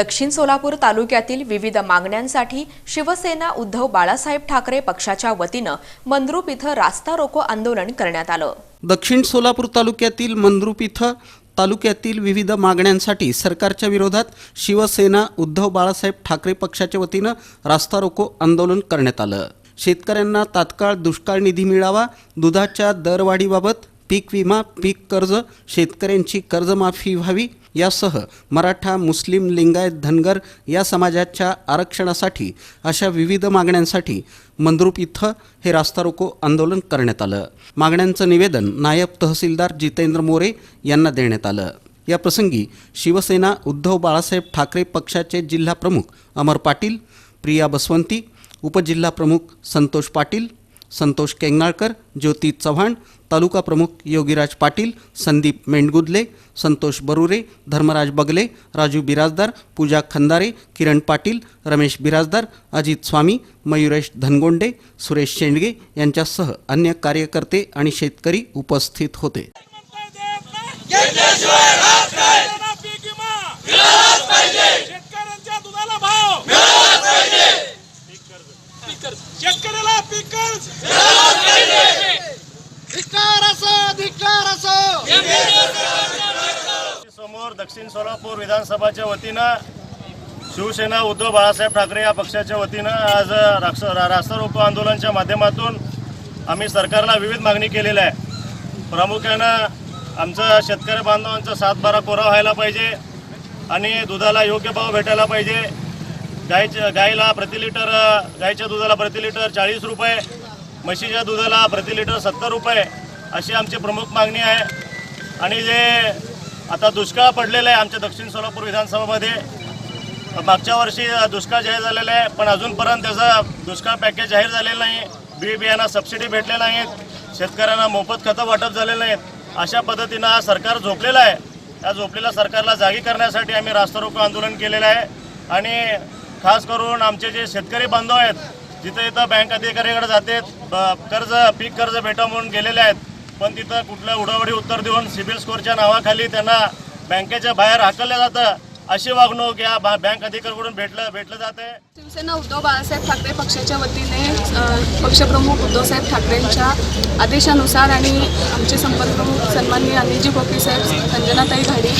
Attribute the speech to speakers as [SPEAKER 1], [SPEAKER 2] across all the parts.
[SPEAKER 1] दक्षिण सोलापूर तालुक्यातील विविध मागण्यांसाठी शिवसेना उद्धव बाळासाहेब ठाकरे पक्षाच्या वतीनं मंद्रूप इथं रास्ता रोको आंदोलन करण्यात आलं.
[SPEAKER 2] दक्षिण सोलापूर तालुक्यातील मंद्रूप इथं तालुक्यातील विविध मागण्यांसाठी सरकारच्या विरोधात शिवसेना उद्धव बाळासाहेब ठाकरे पक्षाच्या वतीनं रास्ता रोको आंदोलन करण्यात आलं. शेतकऱ्यांना तात्काळ दुष्काळ निधी मिळावा दुधाच्या दरवाढीबाबत पीक विमा पीक कर्ज शेतकऱ्यांची कर्जमाफी व्हावी यासह मराठा मुस्लिम लिंगायत धनगर या समाजाच्या आरक्षणासाठी अशा विविध मागण्यांसाठी मंद्रुप इथं हे रास्ता रोको आंदोलन करण्यात आलं. मागण्यांचं निवेदन नायब तहसीलदार जितेंद्र मोरे यांना देण्यात आलं. या प्रसंगी शिवसेना उद्धव बाळासाहेब ठाकरे पक्षाचे जिल्हा प्रमुख अमर पाटील प्रिया बसवंती उपजिल्हा प्रमुख संतोष पाटील संतोष केंगाळकर ज्योती चव्हाण तालुका प्रमुख योगीराज पाटील संदीप मेंडगुदले संतोष बरुरे धर्मराज बगले राजू बिराजदार पूजा खंदारे किरण पाटील रमेश बिराजदार अजित स्वामी मयुरेश धनगोंडे सुरेश शेंडगे यांच्यासह अन्य कार्यकर्ते आणि शेतकरी उपस्थित होते
[SPEAKER 3] घेतल्याशिवाय राहत नाही पीक विमा मिळालाच पाहिजे शेतकऱ्यांच्या दुधाला भाव मिळालाच पाहिजे शेतकऱ्याला पीक कर्ज मिळालाच पाहिजे
[SPEAKER 4] धिक्कार असो धिक्कार असो
[SPEAKER 5] समोर दक्षिण सोलापूर विधानसभाच्या वतीनं शिवसेना उद्धव बाळासाहेब ठाकरे या पक्षाच्या वतीनं आज राक्ष रा- रास्ता रोको आंदोलनाच्या माध्यमातून आम्ही सरकारला विविध मागणी केलेल्या आहे प्रामुख्यानं आमचं शेतकरी बांधवांचा सातबारा कोरा व्हायला पाहिजे आणि दुधाला योग्य भाव भेटायला पाहिजे. गायच्या गायीला प्रति लिटर गायच्या दुधाला प्रति लिटर चाळीस रुपये म्हशीच्या दुधाला प्रति लिटर सत्तर रुपये अशी आमची प्रमुख मागणी आहे. आणि जे आता दुष्काळ पडलेला आहे आमच्या दक्षिण सोलापूर विधानसभामध्ये. मागच्या वर्षी दुष्काळ जाहीर झालेला आहे पण अजूनपर्यंत त्याचा दुष्काळ पॅकेज जाहीर झालेलं नाही. बी बियाणा सबसिडी भेटले नाहीत शेतकऱ्यांना मोफत खतं वाटप झालेलं नाहीत. अशा पद्धतीनं हा सरकार झोपलेलं आहे. या झोपलेल्या सरकारला जागी करण्यासाठी आम्ही रास्तारोको आंदोलन केलेलं आहे. आणि खास करून आमचे जे शेतकरी बांधव आहेत जिथं इथं बँक अधिकाऱ्याकडे जातात ब- कर्ज पीक कर्ज भेटा म्हणून गेलेले आहेत पण तिथं कुठलं उडावडी उत्तर देऊन सिबिल स्कोअरच्या नावाखाली त्यांना बँकेच्या बाहेर हाकललं जातं. अशी वागणूक या बा- बँक अधिकाऱ्याकडून भेटलं भेटलं जाते
[SPEAKER 6] शिवसेना उद्धव बाळासाहेब ठाकरे पक्षाच्या वतीने पक्षप्रमुख उद्धवसाहेब ठाकरेंच्या आदेशानुसार आणि आमचे संपर्क प्रमुख सन्माननीय अनिलजी कोकी साहेब संजनाताई घाडी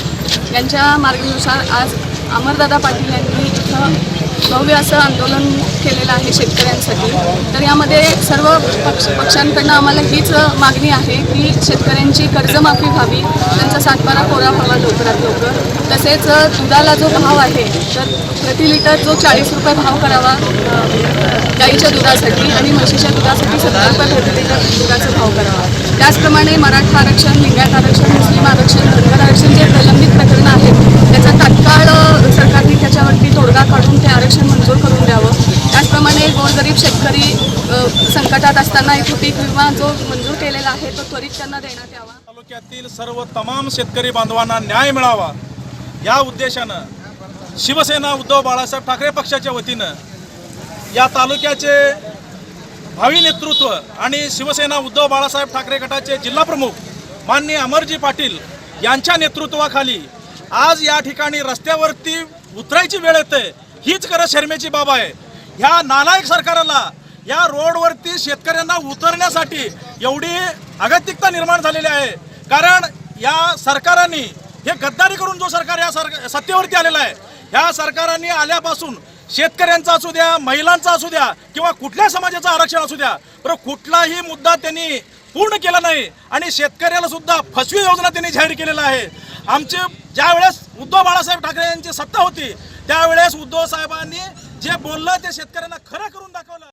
[SPEAKER 6] यांच्या मार्गानुसार आज अमरदादा पाटील यांनी इथं भव्य असं आंदोलन केलेलं आहे शेतकऱ्यांसाठी. तर यामध्ये सर्व पक्ष पक्षांकडनं आम्हाला हीच मागणी आहे की शेतकऱ्यांची कर्जमाफी व्हावी त्यांचा सातबारा कोरा व्हावा लवकरात लवकर. तसेच दुधाला जो भाव आहे तर प्रति लिटर जो चाळीस रुपये भाव करावा गाईच्या दुधासाठी आणि म्हशीच्या दुधासाठी सत्तर रुपये प्रति लिटर दुधाचा भाव करावा. त्याचप्रमाणे मराठा आरक्षण लिंगायत आरक्षण मुस्लिम आरक्षण धनगर आरक्षण जे प्रलंबित प्रकरणं आहेत त्याचा तात्काळ अ, सरकारने त्याच्यावरती तोडगा काढून ते आरक्षण मंजूर करून द्यावं त्याचप्रमाणे गोरगरीब शेतकरी अ, पीक विमा जो मंजूर केलेला आहे तो त्वरित त्यांना देण्यात यावा.
[SPEAKER 3] तालुक्यातील सर्व तमाम शेतकरी बांधवांना न्याय मिळावा. या उद्देशानं शिवसेना उद्धव बाळासाहेब ठाकरे पक्षाच्या वतीनं या तालुक्याचे भावी नेतृत्व आणि शिवसेना उद्धव बाळासाहेब ठाकरे गटाचे जिल्हा प्रमुख माननीय अमरजी पाटील यांच्या नेतृत्वाखाली आज या ठिकाणी रस्त्यावरती उतरायची वेळ येते. हीच खरं शर्मेची बाब आहे. ह्या नालायक सरकारला या रोडवरती शेतकऱ्यांना उतरण्यासाठी एवढी अगतिकता निर्माण झालेली आहे. कारण या सरकारांनी हे गद्दारी करून जो सरकार या सर सत्तेवरती आलेला आहे ह्या सरकारांनी आल्यापासून शेतकऱ्यांचा असू द्या महिलांचा असू द्या किंवा कुठल्या समाजाचं आरक्षण असू द्या पण कुठलाही मुद्दा त्यांनी पूर्ण केला नाही आणि शेतकऱ्याला सुद्धा फसवी योजना त्यांनी जाहीर केलेला आहे. आमचे ज्या वेळेस उद्धव बाळासाहेब ठाकरे यांची सत्ता होती त्यावेळेस उद्धव साहेबांनी जे बोललं ते शेतकऱ्यांना खरं करून दाखवलं.